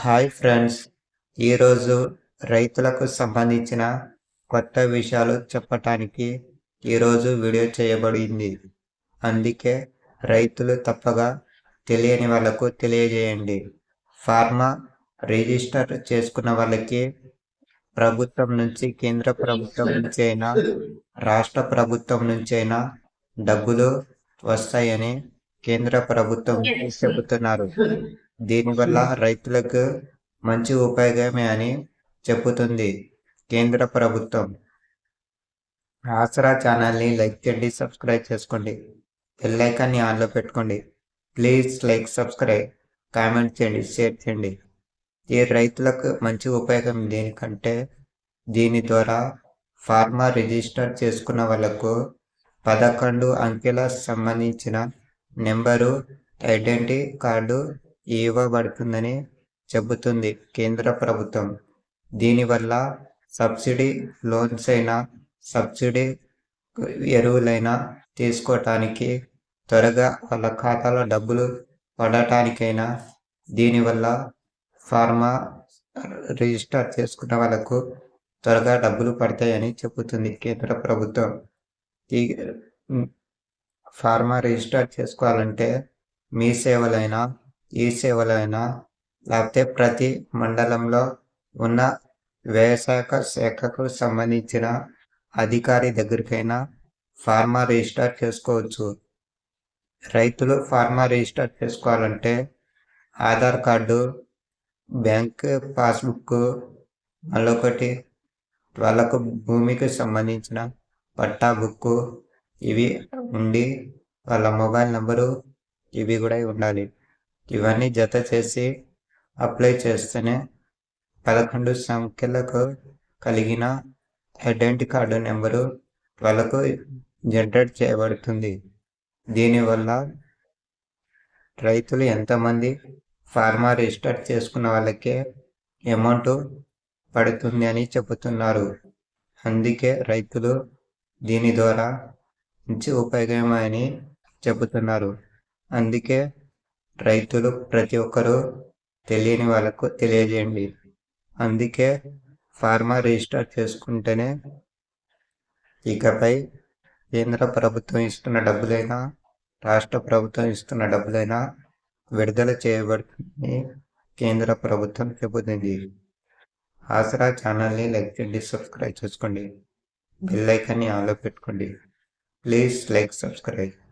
Hi friends. ఈరోజు రైతులకు సంబంధించిన కొత్త విషయాలు చెప్పటానికి ఈరోజు వీడియో చేయబడింది. అందుకే రైతులు తప్పగా తెలియని వాళ్ళకు తెలియజేయండి. ఫార్మా రిజిస్టర్ చేసుకున్న వాళ్ళకి ప్రభుత్వం నుంచి కేంద్ర ప్రభుత్వం నుంచి అయినా రాష్ట్ర ప్రభుత్వం నుంచి అయినా డబ్బులు వస్తాయని కేంద్ర ప్రభుత్వం చెబుతున్నారు. దీనివల్ల రైతులకు మంచి ఉపయోగమే అని చెబుతుంది కేంద్ర ప్రభుత్వం. ఆసరా ఛానల్ని లైక్ చేయండి సబ్స్క్రైబ్ చేసుకోండి. బెల్ ఐకాన్ని ఆన్లో పెట్టుకోండి. ప్లీజ్ లైక్ సబ్స్క్రైబ్ కామెంట్ చేయండి షేర్ చేయండి. ఈ రైతులకు మంచి ఉపయోగం దేనికంటే దీని ద్వారా ఫార్మా రిజిస్టర్ చేసుకున్న వాళ్ళకు పదకొండు అంకెల సంబంధించిన నెంబరు ఐడెంటిటీ కార్డు ఇవ్వబడుతుందని చెబుతుంది కేంద్ర ప్రభుత్వం. దీనివల్ల సబ్సిడీ లోన్స్ అయినా సబ్సిడీ ఎరువులైనా తీసుకోవటానికి త్వరగా వాళ్ళ ఖాతాలో డబ్బులు పడటానికైనా దీనివల్ల ఫార్మా రిజిస్టర్ చేసుకున్న వాళ్ళకు త్వరగా డబ్బులు పడతాయని చెబుతుంది కేంద్ర ప్రభుత్వం. ఈ ఫార్మా రిజిస్టర్ చేసుకోవాలంటే మీ సేవలైనా ఈ సేవలైనా లేకపోతే ప్రతి మండలంలో ఉన్న వ్యవసాయ శాఖకు సంబంధించిన అధికారి దగ్గరికైనా ఫార్మా రిజిస్టర్ చేసుకోవచ్చు. రైతులు ఫార్మా రిజిస్టర్ చేసుకోవాలంటే ఆధార్ కార్డు బ్యాంక్ పాస్బుక్ మళ్ళొకటి వాళ్ళకు భూమికి సంబంధించిన పట్టా బుక్ ఇవి ఉండి వాళ్ళ మొబైల్ నెంబరు ఇవి కూడా ఉండాలి. ఇవన్నీ జత చేసి అప్లై చేస్తేనే పదకొండు సంఖ్యలకు కలిగిన ఐడెంటిటీ కార్డు నెంబరు వాళ్ళకు జనరేట్ చేయబడుతుంది. దీనివల్ల రైతులు ఎంతమంది ఫార్మా రిజిస్టర్ చేసుకున్న వాళ్ళకే అమౌంట్ పడుతుంది అని చెబుతున్నారు. అందుకే రైతులు దీని ద్వారా మంచి ఉపయోగమని చెబుతున్నారు. అందుకే రైతులు ప్రతి ఒక్కరూ తెలియని వాళ్ళకు తెలియజేయండి. అందుకే ఫార్మా రిజిస్టర్ చేసుకుంటేనే ఇకపై కేంద్ర ప్రభుత్వం ఇస్తున్న డబ్బులైనా రాష్ట్ర ప్రభుత్వం ఇస్తున్న డబ్బులైనా విడుదల చేయబడుతుందని కేంద్ర ప్రభుత్వం చెబుతుంది. ఆసరా ఛానల్ని లైక్ చేయండి సబ్స్క్రైబ్ చేసుకోండి. బెల్ ఐకాన్ని ఆన్లో పెట్టుకోండి. Please like subscribe.